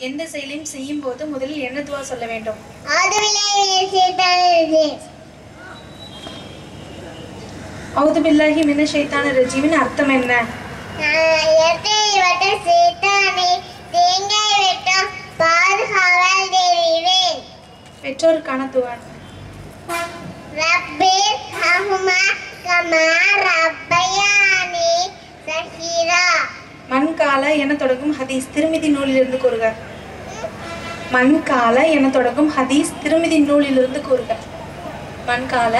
எந்த செயலையும் செய்யும் போது முதலில் என்ன துவா சொல்ல வேண்டும்? அவுது பில்லாஹி மின ஷைத்தான ரஜீமின் அர்த்தம் என்ன? பெற்றோருக்கான துவா. மண்கால என தொடங்கும் ஹதீஸ் திருமிதி நூலிலிருந்து கூறுக. மண்கால என தொடங்கும் ஹதீஸ் திருமிதி நூலிலிருந்து கூறுக. மண்கால.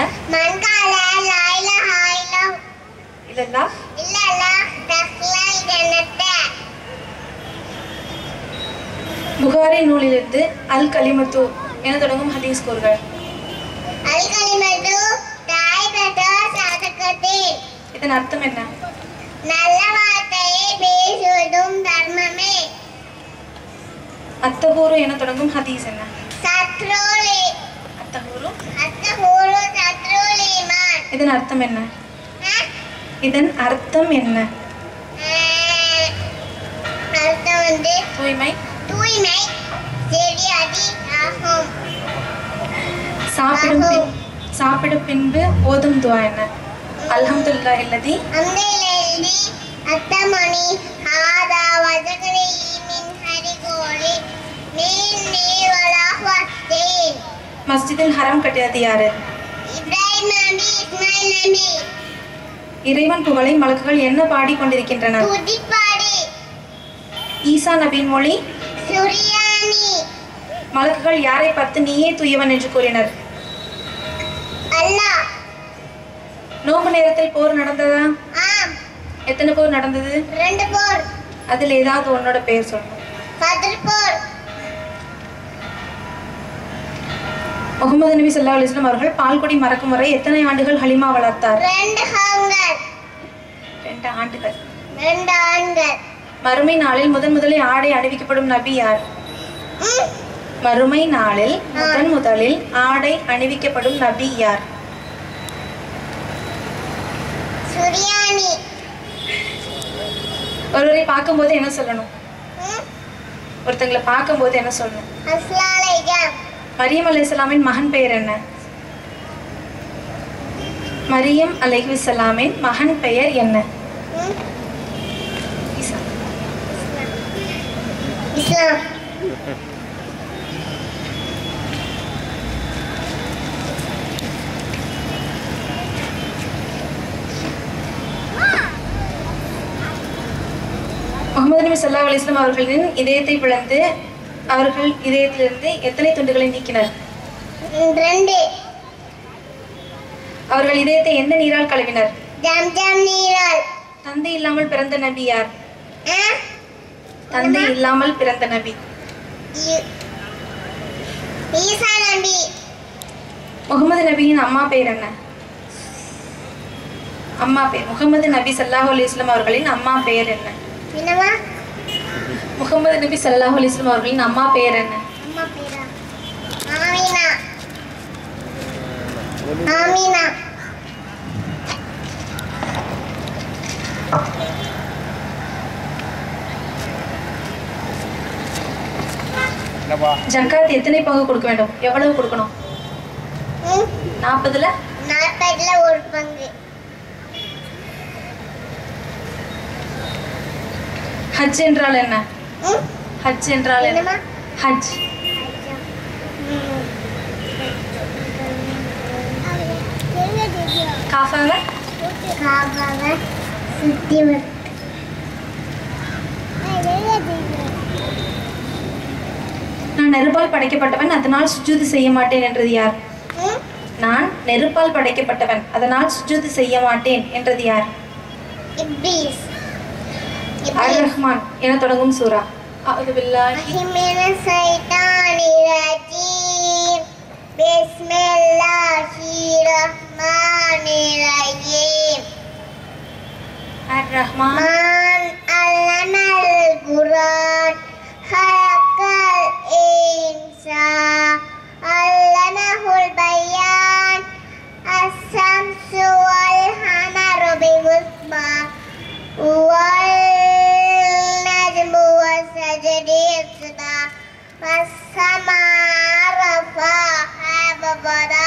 புகாரி நூலிலிருந்து அல் கலிமத்து என தொடங்கும் ஹதீஸ் கூறுக. இதன் அர்த்தம் என்ன? நல்ல வார்த்தையை பேசுவதும் தர்மமே. அத்தகூரு என தொடங்கும் ஹதீஸ் என்ன? சத்ரோலி. அத்தகூரு? அத்தஹூரு சத்ரோலிமான். இதன் அர்த்தம் என்ன? இதன் அர்த்தம் என்ன? அர்த்தம் வந்து தூய்மை. தூய்மை செடியடி ஆகும். சாப்பிடும் சாப்பிடும் பின்பு ஓதும் துவா என்ன? அல்ஹம்துலில்லாஹ் இல்லதி அந்த எழுதி அத்தமணி ஹாதா வஜகரி மின் ஹரிகோரி மீன் நீவலாஹ்வத்தேன் மஸ்ஜிதில் ஹரம் கட்டியது யாரு இறைவன் புகழை மலக்குகள் என்ன பாடிக் கொண்டிருக்கின்றனர் துதிப்பாடி ஈசா மொழி மலக்குகள் யாரை பார்த்து நீயே தூயவன் என்று கூறினர் அல்லாஹ் நோம்பு நேரத்தில் போர் நடந்ததா எத்தனை போர் நடந்தது? ரெண்டு போர். அதில் ஏதாவது உன்னோட பெயர் சொல்லணும் போர். முகமது நபி ஸல்லல்லாஹு அலைஹி வஸல்லம் அவர்கள் பால்குடி மறக்கும் வரை எத்தனை ஆண்டுகள் ஹலிமா வளர்த்தார்? ரெண்டு ஆண்டுகள். ரெண்டு ஆண்கள் மறுமை நாளில் முதன் முதலில் ஆடை அணிவிக்கப்படும் நபி யார்? மறுமை நாளில் முதன் முதலில் ஆடை அணிவிக்கப்படும் நபி யார்? சுரியானி ஒருவரை பார்க்கும்போது என்ன சொல்லணும்? ஒருத்தங்களை பார்க்கும்போது என்ன சொல்லணும்? மரியம் அலைஹிஸ்ஸலாமின் மகன் பெயர் என்ன? மரியம் அலைஹிஸ்ஸலாமின் மகன் பெயர் என்ன. இஸ்லாம் முகமது நபி ஸல்லல்லாஹு அலைஹி வஸல்லம் அவர்களின் இதயத்தை பிளந்து அவர்கள் இதயத்திலிருந்து எத்தனை துண்டுகளை நீக்கினர்? அவர்கள் இதயத்தை எந்த நீரால் கழுவினர்? தந்தை இல்லாமல் பிறந்த நபி யார்? தந்தை இல்லாமல் பிறந்த நபி. முகமது நபியின் அம்மா பெயர் என்ன? அம்மா பெயர் முகமது நபி ஸல்லல்லாஹு அலைஹி வஸல்லம் அவர்களின் அம்மா பெயர் என்ன? முகமது நபி ஸல்லல்லாஹு அலைஹி வஸல்லம் அவர்களின் அம்மா என்ன? பேரா? ஆமீனா. ஆமீனா. என்னப்பா? ஜக்காத் எத்தனை பங்கு கொடுக்க வேண்டும்? எவ்வளவு கொடுக்கணும்? நாற்பதுல? நாற்பதுல ஒரு பங்கு. ஹஜ் என்றால் என்ன? ஹஜ் என்றால் என்ன? ஹஜ் சுத்தி வர நான் நெருப்பால் படைக்கப்பட்டவன் அதனால் சுஜூது செய்ய மாட்டேன் என்றது யார்? நான் நெருப்பால் படைக்கப்பட்டவன் அதனால் சுஜூது செய்ய மாட்டேன் என்றது யார்? இப்லீஸ். Ar-Rahman, ina tulungum surah. A'udhu billahi. Minas syaitanir rajim. Bismillahirrahmanirrahim. Ar-Rahman. Al-Lamal Quran. Halakal insya. Al-Lamahul bayan. As-Samsu wal-Hamar bi-Guzma. Uh. para